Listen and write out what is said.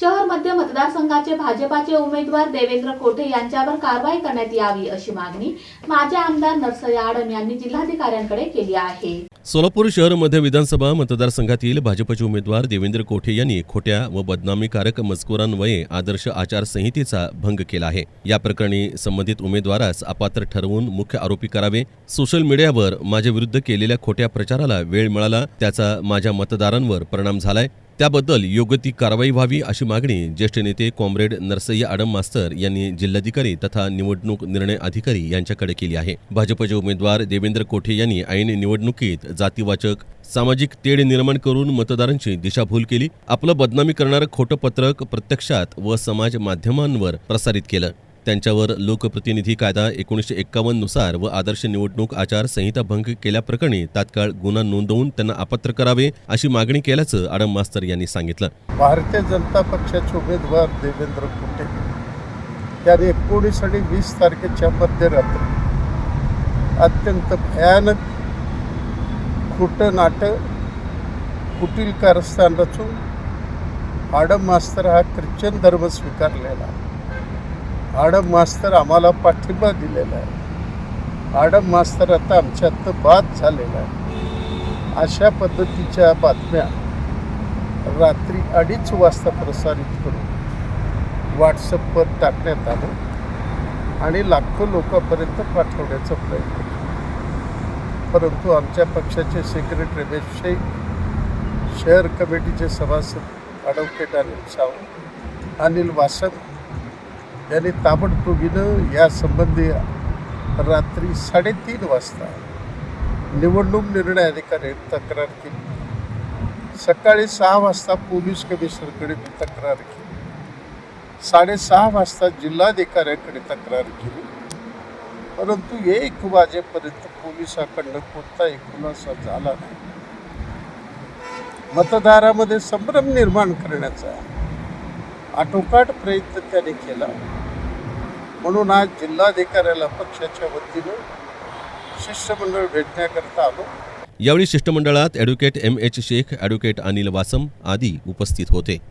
शहर मध्य मतदारसंघाचे भाजपाचे उमेदवार देवेंद्र कोठे यांच्यावर कारवाई करण्यात यावी अशी मागणी माजी आमदार नरसय आडम यांनी जिल्हाधिकाऱ्यांकडे केली आहे. सोलापूर शहर मध्य विधानसभा मतदारसंघातील भाजपचे उमेदवार देवेंद्र कोठे यांनी खोट्या व बदनामीकारक मजकुरांवये आदर्श आचारसंहितेचा भंग केला आहे. या प्रकरणी संबंधित उमेदवारास अपात्र ठरवून मुख्य आरोपी करावे. सोशल मीडियावर माझ्या विरुद्ध केलेल्या खोट्या प्रचाराला वेळ मिळाला त्याचा माझ्या मतदारांवर परिणाम झालाय. त्याबद्दल योग्य ती कारवाई व्हावी अशी मागणी ज्येष्ठ नेते कॉम्रेड नरसय्या आडम मास्तर यांनी जिल्हाधिकारी तथा निवडणूक निर्णय अधिकारी यांच्याकडे केली आहे. भाजपचे उमेदवार देवेंद्र कोठे यांनी ऐन निवडणुकीत जातीवाचक सामाजिक तेढ निर्माण करून मतदारांची दिशाभूल केली आपलं बदनामी करणारं खोटं पत्रक प्रत्यक्षात व समाज माध्यमांवर प्रसारित केलं. त्यांच्यावर लोकप्रतिनिधी कायदा एकोणीसशे एक्कावन्ननुसार व आदर्श निवडणूक आचारसंहिता भंग केल्याप्रकरणी तात्काळ गुन्हा नोंदवून त्यांना अपात्र करावे अशी मागणी केल्याचं आडम मास्तर यांनी सांगितलं. भारतीय जनता पक्षाचे उमेदवार देवेंद्र कुटे. त्याने एकोणीस आणि वीस तारखेच्या मध्यरात्री अत्यंत भयानक खोटं नाटं कुटील कारस्थान रचून आडम मास्तर हा ख्रिश्चन धर्म स्वीकारलेला आडम मास्तर आम्हाला पाठिंबा दिलेला आहे. आडम मास्तर आता आमच्यात बाद झालेला आहे. अशा पद्धतीच्या बातम्या रात्री अडीच वाजता प्रसारित करून व्हॉट्सअपवर टाकण्यात आलं आणि लाखो लोकांपर्यंत पाठवण्याचा प्रयत्न केला. परंतु आमच्या पक्षाचे सेक्रेटरी रमेश शेख शहर कमिटीचे सभासद अडवकेट अनिल सावंत अनिल वासम त्याने ताबडतोबीनं यासंबंधी रात्री साडेतीन वाजता निवडणूक निर्णय अधिकारी तक्रार केली. सकाळी सहा वाजता पोलीस कमिशनरकडे मी तक्रार केली. साडेसहा वाजता जिल्हाधिकाऱ्याकडे तक्रार केली. परंतु एक वाजेपर्यंत पोलिसाकडनं कोणताही खुलासा झाला नाही. मतदारामध्ये संभ्रम निर्माण करण्याचा आटोकाट प्रयत्न त्याने केला. म्हणून आज जिल्हाधिकाऱ्याला पक्षाच्या वतीनं शिष्टमंडळ भेटण्याकरता आलो. यावेळी शिष्टमंडळात advocate M H Shaikh advocate Anil Wasam आदी उपस्थित होते.